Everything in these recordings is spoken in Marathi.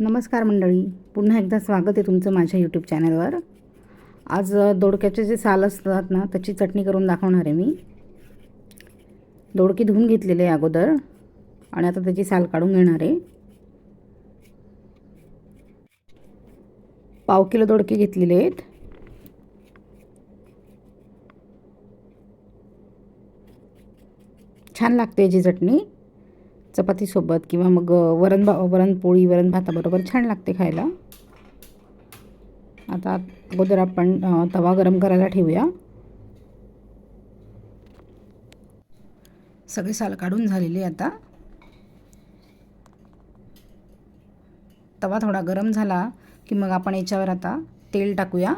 नमस्कार मंडळी. पुन्हा एकदा स्वागत आहे तुमचं माझ्या यूट्यूब चॅनलवर आज दोडक्याचे जे साल असतात ना त्याची चटणी करून दाखवणार आहे मी. दोडकी धुवून घेतलेले आहे अगोदर आणि आता त्याची साल काढून घेणार आहे. पाव किलो दोडके घेतलेले आहेत. छान लागते याची चटणी. चपातीसोबत किंवा मग वरण भा वरण पोळी वरण भाताबरोबर छान लागते खायला. आता अगोदर आपण तवा गरम करायला ठेवूया. सगळे साल काढून झालेले आता. तवा थोडा गरम झाला की मग आपण याच्यावर आता तेल टाकूया.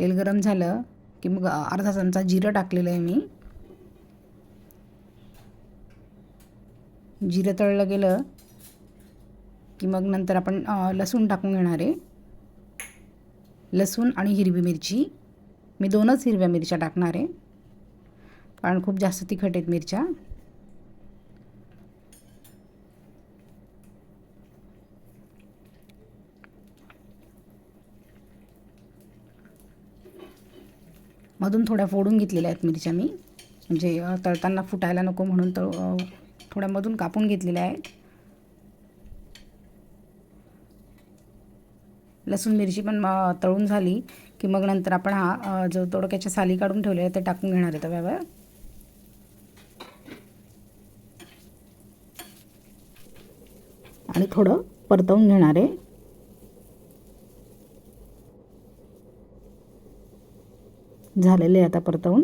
तेल गरम झालं की मग अर्धा चमचा जिरं टाकलेलं आहे मी. जिरं तळलं गेलं की मग नंतर आपण लसूण टाकून घेणार आहे. लसूण आणि हिरवी मिरची. मी दोनच हिरव्या मिरच्या टाकणार आहे. कारण खूप जास्त तिखट आहेत मिरच्या. मधून थोड्या फोडून घेतलेल्या आहेत मिरच्या मी. म्हणजे तळताना फुटायला नको म्हणून तळ थोड्या मधून कापून घेतलेल्या आहेत. लसूण मिरची पण तळून झाली की मग नंतर आपण हा जो तोडक्याच्या साली काढून ठेवले आहे ते टाकून घेणार आहे तव्यावर आणि थोडं परतवून घेणार आहे. झालेलं आहे आता परतवून.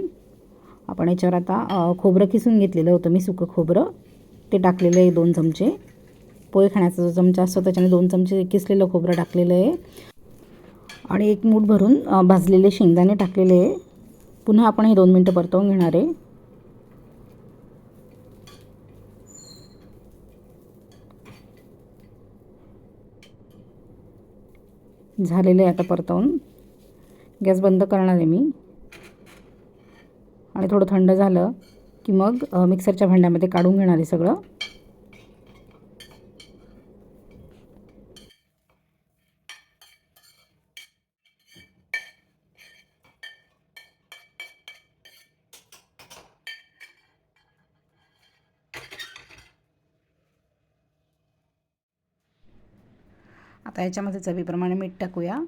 आपण याच्यावर आता खोबरं किसून घेतलेलं होतं मी सुकं खोबरं. ते टाकलेलं आहे दोन चमचे. पोहे खाण्याचा जो चमचा असतो त्याच्याने दोन चमचे किसलेलं खोबरं टाकलेलं आहे. आणि एक मूठ भरून भाजलेले शेंगदाणे टाकलेले आहे. पुन्हा आपण हे दोन मिनटं परतवून घेणार आहे. झालेलं आहे आता परतवून. गॅस बंद करणार आहे मी. आणि थोडं थंड झालं की मग मिक्सरच्या भांड्यामध्ये काढून घेणार आहे सगळं. आता याच्यामध्ये चवीप्रमाणे मीठ टाकूया.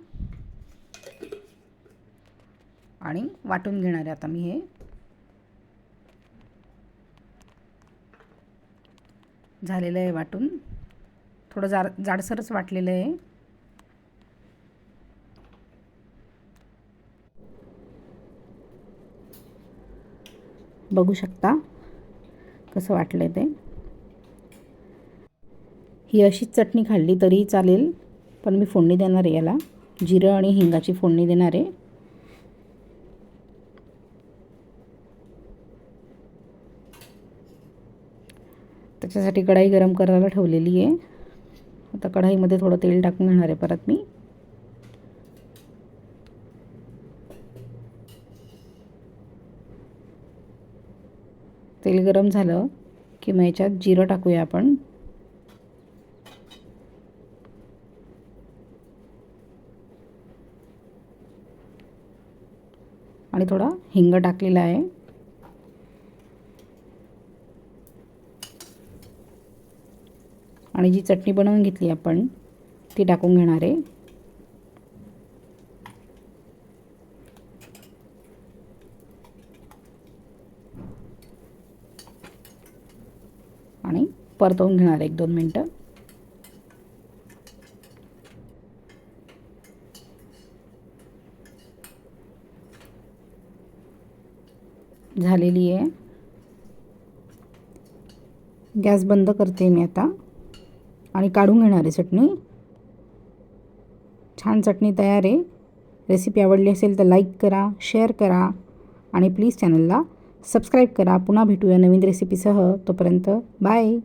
आणि वाटून घेणार आहे आता मी हे. झालेलं आहे वाटून. थोडं जाड जाडसरच वाटलेलं आहे. बघू शकता कसं वाटलं आहे ते. ही अशीच चटणी खाल्ली तरीही चालेल पण मी फोडणी देणार आहे याला. जिरं आणि हिंगाची फोडणी देणार आहे. त्याच्यासाठी कढाई गरम करायला ठेवलेली आहे. आता कढाईमध्ये थोडं तेल टाकून घेणार आहे परत मी. तेल गरम झालं की मग याच्यात जिरं टाकूया आपण. आणि थोडा हिंग टाकलेला आहे. आणि जी चटणी बनवून घेतली आपण ती टाकून घेणार आहे. आणि परतवून घेणार एक दोन मिनटं. झालेली आहे. गॅस बंद करते मी आता. आणि काढून घेणार आहे चटणी. छान चटणी तयार आहे. रेसिपी आवडली असेल तर लाईक करा शेअर करा आणि प्लीज चॅनलला सबस्क्राईब करा. पुन्हा भेटूया नवीन रेसिपीसह तोपर्यंत बाय